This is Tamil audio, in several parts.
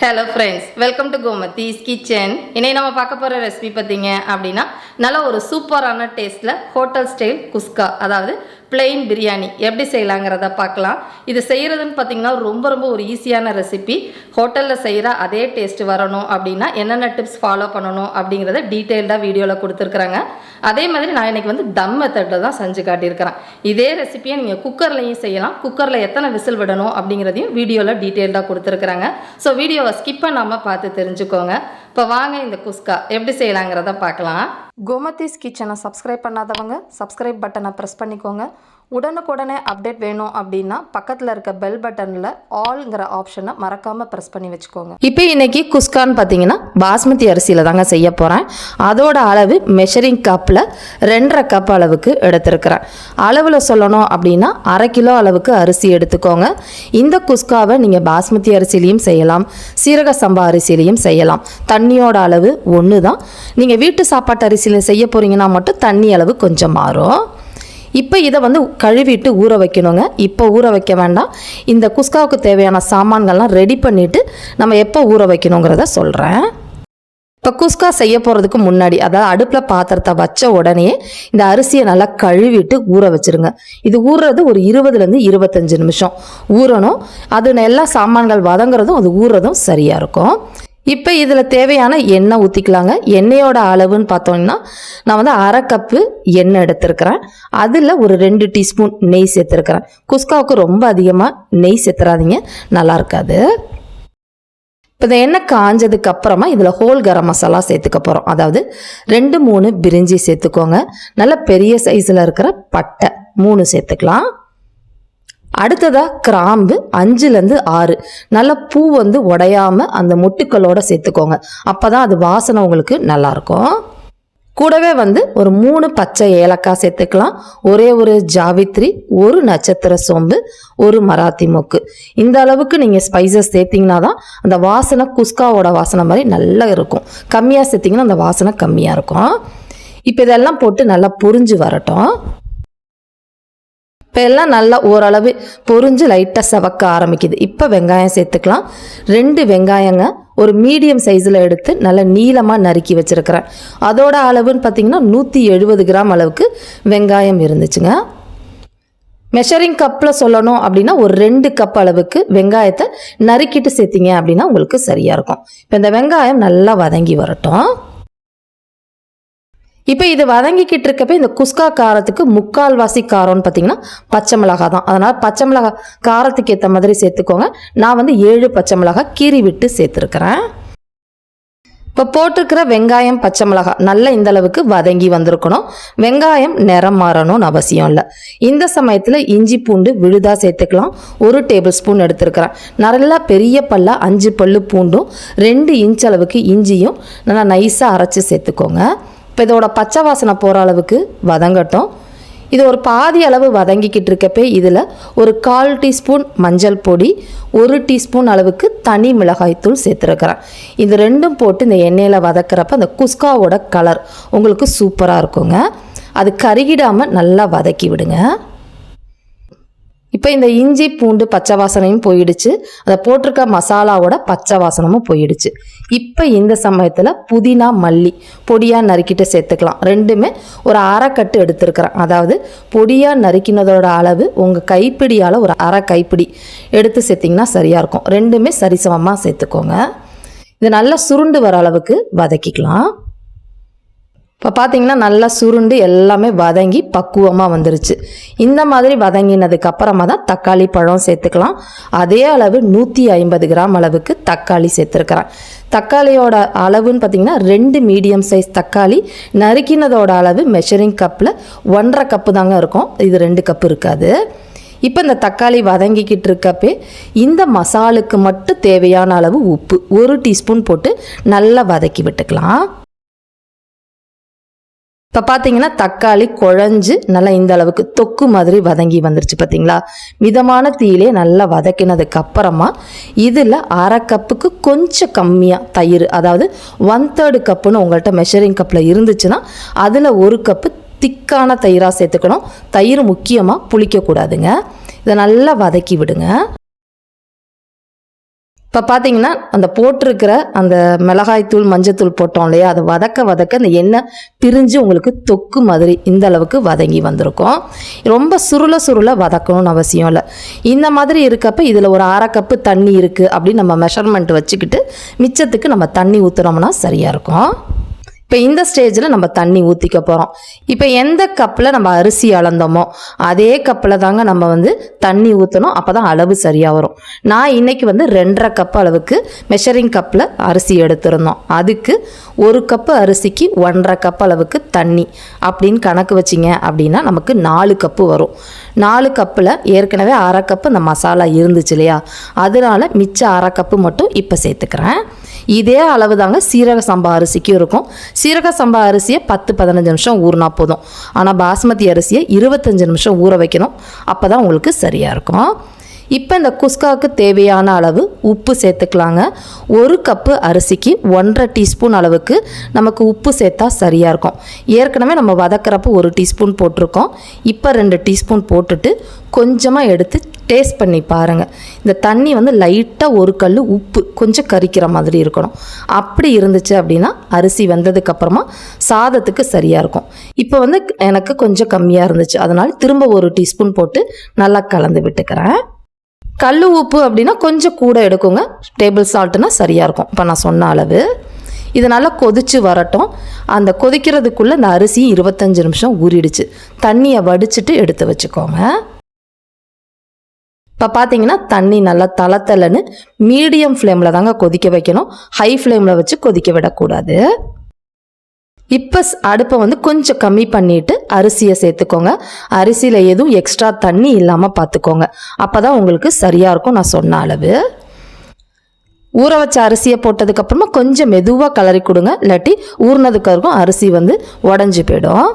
Hello friends welcome to Gomathi's kitchen இன்னைக்கு நம்ம பார்க்க போகிற ரெசிபி பார்த்தீங்க அப்படின்னா நல்ல ஒரு சூப்பரான டேஸ்ட்டில் ஹோட்டல் ஸ்டைல் குஸ்கா. அதாவது பிளெயின் பிரியாணி எப்படி செய்யலாங்கிறத பார்க்கலாம். இது செய்கிறதுன்னு பார்த்தீங்கன்னா ரொம்ப ரொம்ப ஒரு ஈஸியான ரெசிபி ஹோட்டலில் செய்கிற அதே டேஸ்ட் வரணும் அப்படின்னா என்னென்ன டிப்ஸ் ஃபாலோ பண்ணணும் அப்படிங்கிறத டீட்டெயில்டாக வீடியோவில் கொடுத்துருக்குறாங்க. அதே மாதிரி நான் இன்றைக்கி வந்து தம் மெத்தடில் தான் செஞ்சு காட்டியிருக்கிறேன். இதே ரெசிபியை நீங்கள் குக்கர்லையும் செய்யலாம். குக்கரில் எத்தனை விசில் விடணும் அப்படிங்கிறதையும் வீடியோவில் டீட்டெயில்டாக கொடுத்துருக்குறாங்க. ஸோ வீடியோவை ஸ்கிப் பண்ணாமல் பார்த்து தெரிஞ்சுக்கோங்க. இப்போ வாங்க இந்த குஸ்கா. எப்படி செய்யலாங்கிறத பார்க்கலாம். கோமதிஸ் கிச்சனை சப்ஸ்கிரைப் பண்ணாதவங்க சப்ஸ்கிரைப் பட்டனை ப்ரெஸ் பண்ணிக்கோங்க. உடனுக்குடனே அப்டேட் வேணும் அப்படின்னா பக்கத்தில் இருக்க பெல் பட்டனில் ஆல்ங்கிற ஆப்ஷனை மறக்காமல் ப்ரெஸ் பண்ணி வச்சுக்கோங்க. இப்போ இன்றைக்கி குஸ்கான்னு பார்த்தீங்கன்னா பாஸ்மதி அரிசியில் தாங்க செய்ய போகிறேன் அதோட அளவு மெஷரிங் கப்பில் ரெண்டரை கப் அளவுக்கு எடுத்திருக்கிறேன். அளவில் சொல்லணும் அப்படின்னா அரை கிலோ அளவுக்கு அரிசி எடுத்துக்கோங்க. இந்த குஸ்காவை நீங்கள் பாஸ்மதி அரிசிலையும் செய்யலாம் சீரக சம்பா அரிசிலையும் செய்யலாம். தண்ணியோட அளவு ஒன்று தான் நீங்கள் வீட்டு சாப்பாட்டு அரிசியில் செய்ய போகிறீங்கன்னா மட்டும் தண்ணி அளவு கொஞ்சம் மாறும். இப்போ இதை வந்து கழுவிட்டு ஊற வைக்கணுங்க. இப்போ ஊற வைக்க வேண்டாம். இந்த குஸ்காவுக்கு தேவையான சாமான்கள்லாம் ரெடி பண்ணிவிட்டு நம்ம எப்போ ஊற வைக்கணுங்கிறத சொல்கிறேன் இப்போ குஸ்கா செய்ய போகிறதுக்கு முன்னாடி அதாவது அடுப்பில் பாத்திரத்தை வச்ச உடனே இந்த அரிசியை நல்லா கழுவிட்டு ஊற வச்சிருங்க. இது ஊறுறது ஒரு இருபதுலேருந்து இருபத்தஞ்சு நிமிஷம். ஊறணும். அது எல்லா சாமான்கள் வதங்குறதும் அது ஊறுறதும் சரியாக இருக்கும். இப்போ இதில் தேவையான எண்ணெய் ஊற்றிக்கலாங்க எண்ணெயோட அளவுன்னு பார்த்தோம்னா நான் வந்து அரை கப்பு எண்ணெய் எடுத்திருக்கிறேன். அதில் ஒரு ரெண்டு டீஸ்பூன் நெய் சேர்த்துருக்கிறேன். குஸ்காவுக்கு ரொம்ப அதிகமாக நெய் சேர்த்துறாதீங்க நல்லா இருக்காது. இப்போ இந்த எண்ணெய் காஞ்சதுக்கு அப்புறமா இதில் ஹோல் கரம் மசாலா சேர்த்துக்க போகிறோம் அதாவது ரெண்டு மூணு பிரிஞ்சி சேர்த்துக்கோங்க. நல்ல பெரிய சைஸில் இருக்கிற பட்டை மூணு சேர்த்துக்கலாம். அடுத்ததாக கிராம்பு அஞ்சுலேருந்து ஆறு. நல்ல பூ வந்து உடையாமல் அந்த மொட்டுக்களோட சேர்த்துக்கோங்க. அப்போ தான் அது வாசனை உங்களுக்கு நல்லாயிருக்கும். கூடவே வந்து ஒரு மூணு பச்சை ஏலக்காய் சேர்த்துக்கலாம். ஒரே ஒரு ஜாவித்ரி ஒரு நட்சத்திர சோம்பு ஒரு மராத்தி மொக்கு. இந்த அளவுக்கு நீங்கள் ஸ்பைசஸ் சேர்த்திங்கன்னா தான் அந்த வாசனை குஸ்காவோட வாசனை மாதிரி நல்லா இருக்கும். கம்மியாக சேர்த்திங்கன்னா அந்த வாசனை கம்மியாக இருக்கும். இப்போ இதெல்லாம் போட்டு நல்லா புரிஞ்சு வரட்டும். இப்போ எல்லாம் நல்லா ஓரளவு பொரிஞ்சு லைட்டாக செவக்க ஆரம்பிக்குது. இப்போ வெங்காயம் சேர்த்துக்கலாம். ரெண்டு வெங்காயங்க ஒரு மீடியம் சைஸில் எடுத்து நல்லா நீளமாக நறுக்கி வச்சுருக்கிறேன். அதோட அளவுன்னு பார்த்தீங்கன்னா நூற்றி எழுபது கிராம் அளவுக்கு வெங்காயம் இருந்துச்சுங்க. மெஷரிங் கப்பில் சொல்லணும் அப்படின்னா ஒரு ரெண்டு கப் அளவுக்கு வெங்காயத்தை நறுக்கிட்டு சேர்த்திங்க அப்படின்னா உங்களுக்கு சரியாக இருக்கும். இப்போ இந்த வெங்காயம் நல்லா வதங்கி வரட்டும். இப்போ இது வதங்கிக்கிட்டு இருக்கப்ப இந்த குஸ்கா காரத்துக்கு முக்கால்வாசி காரம்னு பார்த்தீங்கன்னா பச்சை மிளகா தான். அதனால் பச்சை மிளகா காரத்துக்கு ஏற்ற மாதிரி சேர்த்துக்கோங்க. நான் வந்து ஏழு பச்சை மிளகா கீறி விட்டு சேர்த்துருக்கிறேன். இப்போ போட்டிருக்கிற வெங்காயம் பச்சை மிளகா நல்லா இந்த அளவுக்கு வதங்கி வந்திருக்கணும். வெங்காயம் நிறம் மாறணும்னு அவசியம் இல்லை. இந்த சமயத்தில் இஞ்சி பூண்டு விழுதா சேர்த்துக்கலாம். ஒரு டேபிள் ஸ்பூன் எடுத்துருக்கிறேன். நல்லா பெரிய பல்லா அஞ்சு பல்லு பூண்டும் ரெண்டு இன்ச் அளவுக்கு இஞ்சியும் நல்லா நைஸாக அரைச்சி சேர்த்துக்கோங்க. இப்போ இதோட பச்சை வாசனை போகிற அளவுக்கு வதங்கட்டும். இது ஒரு பாதி அளவு வதங்கிக்கிட்டு இருக்கப்பே இதில் ஒரு கால் டீஸ்பூன் மஞ்சள் பொடி ஒரு டீஸ்பூன் அளவுக்கு தனி மிளகாய்த்தூள் சேர்த்துருக்கிறேன். இது ரெண்டும் போட்டு இந்த எண்ணெயில் வதக்கிறப்ப அந்த குஸ்காவோட கலர் உங்களுக்கு சூப்பராக இருக்குங்க. அது கருகிடாமல் நல்லா வதக்கி விடுங்க. இப்போ இந்த இஞ்சி பூண்டு பச்சை வாசனையும் போயிடுச்சு. அதை போட்டிருக்க மசாலாவோட பச்சை வாசனமும் போயிடுச்சு. இப்போ இந்த சமயத்தில் புதினா மல்லி பொடியாக நறுக்கிட்டு சேர்த்துக்கலாம். ரெண்டுமே ஒரு அரைக்கட்டு எடுத்துருக்கிறேன். அதாவது பொடியாக நறுக்கினதோட அளவு உங்கள் கைப்பிடியால் ஒரு அரை கைப்பிடி எடுத்து சேர்த்திங்கன்னா சரியாக இருக்கும். ரெண்டுமே சரிசமமாக சேர்த்துக்கோங்க. இது நல்லா சுருண்டு வர அளவுக்கு வதக்கிக்கலாம். இப்போ பார்த்தீங்கன்னா நல்லா சுருண்டு எல்லாமே வதங்கி பக்குவமாக வந்துருச்சு. இந்த மாதிரி வதங்கினதுக்கு அப்புறமா தான் தக்காளி பழம் சேர்த்துக்கலாம். அதே அளவு நூற்றி ஐம்பது கிராம் அளவுக்கு தக்காளி சேர்த்துருக்கிறேன். தக்காளியோட அளவுன்னு பார்த்தீங்கன்னா ரெண்டு மீடியம் சைஸ் தக்காளி நறுக்கினதோட அளவு மெஷரிங் கப்பில் ஒன்றரை கப்பு தாங்க இருக்கும். இது ரெண்டு கப்பு இருக்காது. இப்போ இந்த தக்காளி வதங்கிக்கிட்டு இருக்கப்பே இந்த மசாலுக்கு மட்டும் தேவையான அளவு உப்பு ஒரு டீஸ்பூன் போட்டு நல்லா வதக்கி விட்டுக்கலாம். இப்போ பார்த்தீங்கன்னா தக்காளி குழஞ்சு நல்லா இந்த அளவுக்கு தொக்கு மாதிரி வதங்கி வந்துருச்சு பார்த்தீங்களா மிதமான தீயிலே நல்லா வதக்கினதுக்கு அப்புறமா இதில் அரை கப்புக்கு கொஞ்சம் கம்மியாக தயிர் அதாவது ஒன் தேர்டு கப்புன்னு உங்கள்கிட்ட மெஷரிங் கப்பில் இருந்துச்சுன்னா அதில் ஒரு கப்பு திக்கான தயிராக சேர்த்துக்கணும். தயிர் முக்கியமாக புளிக்கக்கூடாதுங்க. இதை நல்லா வதக்கி விடுங்க. இப்போ பார்த்தீங்கன்னா அந்த போட்டிருக்கிற அந்த மிளகாய்த்தூள் மஞ்சத்தூள் போட்டோம் இல்லையா? அதை வதக்க வதக்க அந்த எண்ணெய் பிரிஞ்சு உங்களுக்கு தொக்கு மாதிரி இந்த அளவுக்கு வதங்கி வந்திருக்கும். ரொம்ப சுருள சுருள வதக்கணும்னு அவசியம் இல்லை. இந்த மாதிரி இருக்கப்ப இதில் ஒரு அரை கப்பு தண்ணி இருக்குது அப்படின்னு நம்ம மெஷர்மெண்ட் வச்சுக்கிட்டு மிச்சத்துக்கு நம்ம தண்ணி ஊற்றுனோம்னா சரியாக இருக்கும். இப்போ இந்த ஸ்டேஜில் நம்ம தண்ணி ஊற்றிக்க போகிறோம் இப்போ எந்த கப்பில் நம்ம அரிசி அளந்தோமோ அதே கப்பில் தாங்க நம்ம வந்து தண்ணி ஊற்றணும் அப்போ தான் அளவு சரியாக வரும். நான் இன்னைக்கு வந்து ரெண்டரை கப் அளவுக்கு மெஷரிங் கப்பில் அரிசி எடுத்திருந்தோம். அதுக்கு ஒரு கப்பு அரிசிக்கு ஒன்றரை கப் அளவுக்கு தண்ணி அப்படின்னு கணக்கு வச்சிங்க அப்படின்னா நமக்கு நாலு கப்பு வரும். நாலு கப்பில் ஏற்கனவே அரை கப்பு இந்த மசாலா இருந்துச்சு இல்லையா? அதனால மிச்ச அரை கப்பு மட்டும் இப்போ சேர்த்துக்கிறேன். இதே அளவு தாங்க சீரக சம்பா அரிசிக்கும் இருக்கும். சீரக சம்பா அரிசியை பத்து பதினஞ்சு நிமிஷம் ஊறினா போதும். ஆனால் பாஸ்மதி அரிசியை இருபத்தஞ்சு நிமிஷம் ஊற வைக்கணும். அப்போ தான் உங்களுக்கு சரியாக இருக்கும். இப்போ இந்த குஸ்காவுக்கு தேவையான அளவு உப்பு சேர்த்துக்கலாங்க. ஒரு கப்பு அரிசிக்கு ஒன்றரை டீஸ்பூன் அளவுக்கு நமக்கு உப்பு சேர்த்தா சரியாக இருக்கும். ஏற்கனவே நம்ம வதக்கிறப்ப ஒரு டீஸ்பூன் போட்டிருக்கோம். இப்போ ரெண்டு டீஸ்பூன் போட்டுட்டு கொஞ்சமாக எடுத்து டேஸ்ட் பண்ணி பாருங்கள் இந்த தண்ணி வந்து லைட்டாக ஒரு கல் உப்பு கொஞ்சம் கரிக்கிற மாதிரி இருக்கணும். அப்படி இருந்துச்சு அப்படின்னா அரிசி வெந்ததுக்கப்புறமா சாதத்துக்கு சரியாக இருக்கும். இப்போ வந்து எனக்கு கொஞ்சம் கம்மியாக இருந்துச்சு. அதனால் திரும்ப ஒரு டீஸ்பூன் போட்டு நல்லா கலந்து விட்டுக்கிறேன். கல் உப்பு அப்படின்னா கொஞ்சம் கூட எடுக்குங்க. டேபிள் சால்ட்டுனா சரியாக இருக்கும். இப்போ நான் சொன்ன அளவு. இது நல்லா கொதிச்சு வரட்டும். அந்த கொதிக்கிறதுக்குள்ளே இந்த அரிசி இருபத்தஞ்சு நிமிஷம் ஊறிடுச்சு. தண்ணியை வடிச்சிட்டு எடுத்து வச்சுக்கோங்க. இப்போ பார்த்தீங்கன்னா தண்ணி நல்லா தளத்தலன்னு மீடியம் ஃப்ளேமில் தாங்க கொதிக்க வைக்கணும். ஹை ஃப்ளேமில் வச்சு கொதிக்க விடக்கூடாது. இப்போ அடுப்பை வந்து கொஞ்சம் கம்மி பண்ணிட்டு அரிசியை சேர்த்துக்கோங்க. அரிசியில் எதுவும் எக்ஸ்ட்ரா தண்ணி இல்லாமல் பார்த்துக்கோங்க அப்போ தான் உங்களுக்கு சரியாக இருக்கும் நான் சொன்ன அளவு. ஊற வச்ச அரிசியை போட்டதுக்கப்புறமா கொஞ்சம் மெதுவாக கிளறி கொடுங்க. இல்லாட்டி ஊறினதுக்கு இருக்கும் அரிசி வந்து உடஞ்சி போயிடும்.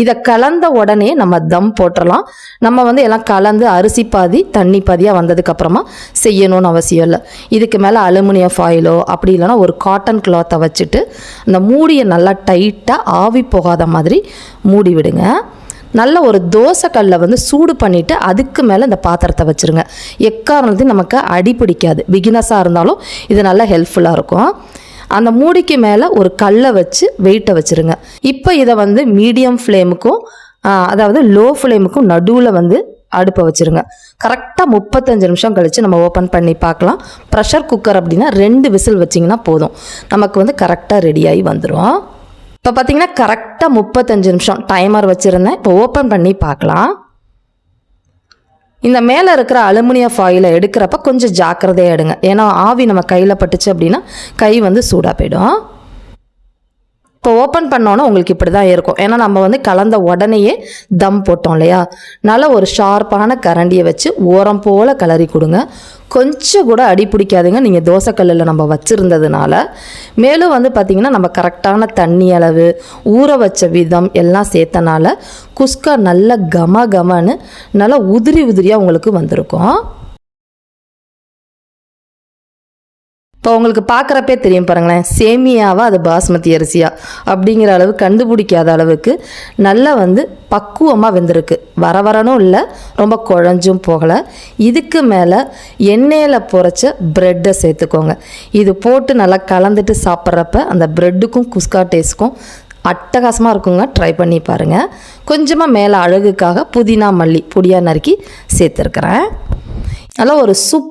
இதை கலந்த உடனே நம்ம தம் போட்டுடலாம் நம்ம வந்து எல்லாம் கலந்து அரிசி பாதி தண்ணி பாதியாக வந்ததுக்கப்புறமா செய்யணும்னு அவசியம் இல்லை. இதுக்கு மேலே அலுமினியம் ஃபாயிலோ அப்படி இல்லைன்னா ஒரு காட்டன் கிளாத்தை வச்சுட்டு அந்த மூடியை நல்லா டைட்டாக ஆவி போகாத மாதிரி மூடி விடுங்க. நல்ல ஒரு தோசை கல்லை வந்து சூடு பண்ணிவிட்டு அதுக்கு மேலே இந்த பாத்திரத்தை வச்சுருங்க. எக்காரணத்தையும் நமக்கு அடி பிடிக்காது. பிகினஸாக இருந்தாலும் இது நல்லா ஹெல்ப்ஃபுல்லாக இருக்கும். அந்த மூடிக்கு மேலே ஒரு கல்லை வச்சு வெயிட்டை வச்சுருங்க. இப்போ இதை வந்து மீடியம் ஃப்ளேமுக்கும் அதாவது லோ ஃப்ளேமுக்கும் நடுவில் வந்து அடுப்பை வச்சுருங்க. கரெக்டாக முப்பத்தஞ்சு நிமிஷம் கழித்து நம்ம ஓப்பன் பண்ணி பார்க்கலாம். ப்ரெஷர் குக்கர் அப்படின்னா ரெண்டு விசில் வச்சிங்கன்னா போதும். நமக்கு வந்து கரெக்டாக ரெடியாகி வந்துடும் இப்போ பார்த்தீங்கன்னா கரெக்டாக முப்பத்தஞ்சு நிமிஷம் டைமர் வச்சுருந்தேன். இப்போ ஓப்பன் பண்ணி பார்க்கலாம். இந்த மேலே இருக்கிற அலுமினியம் ஃபாயிலை எடுக்கிறப்ப கொஞ்சம் ஜாக்கிரதையாக எடுங்க. ஏன்னா ஆவி நம்ம கையில் பட்டுச்சு அப்படின்னா கை வந்து சூடாக போயிடும். இப்போ ஓப்பன் பண்ணோன்னே உங்களுக்கு இப்படி தான் இருக்கும். ஏன்னா நம்ம வந்து கலந்த உடனேயே தம் போட்டோம் இல்லையா? நல்லா ஒரு ஷார்ப்பான கரண்டியை வச்சு ஓரம் போல் கிளறி கொடுங்க. கொஞ்சம் கூட அடி பிடிக்காதுங்க. நீங்கள் தோசைக்கல்லில் நம்ம வச்சுருந்ததுனால. மேலும் வந்து பார்த்திங்கன்னா நம்ம கரெக்டான தண்ணி அளவு ஊற வச்ச விதம் எல்லாம் சேர்த்தனால குஸ்கா நல்ல கம கமன்னு நல்லா உதிரி உதிரியாக உங்களுக்கு வந்திருக்கும். இப்போ உங்களுக்கு பார்க்குறப்பே தெரியும் பாருங்களேன் சேமியாவா அது பாஸ்மதி அரிசியா? அப்படிங்கிற அளவு கண்டுபிடிக்காத அளவுக்கு நல்லா வந்து பக்குவமாக வெந்திருக்கு. வர வரணும் இல்லை ரொம்ப குழஞ்சும் போகலை. இதுக்கு மேலே எண்ணெயில் பொறைச்ச ப்ரெட்டை சேர்த்துக்கோங்க. இது போட்டு நல்லா கலந்துட்டு சாப்பிட்றப்ப அந்த ப்ரெட்டுக்கும் குஸ்கா டேஸ்ட்க்கும் அட்டகாசமாக இருக்குங்க. ட்ரை பண்ணி பாருங்கள் கொஞ்சமாக மேலே அழகுக்காக புதினா மல்லி பொடியாக நறுக்கி சேர்த்துருக்குறேன். நல்லா ஒரு சூப்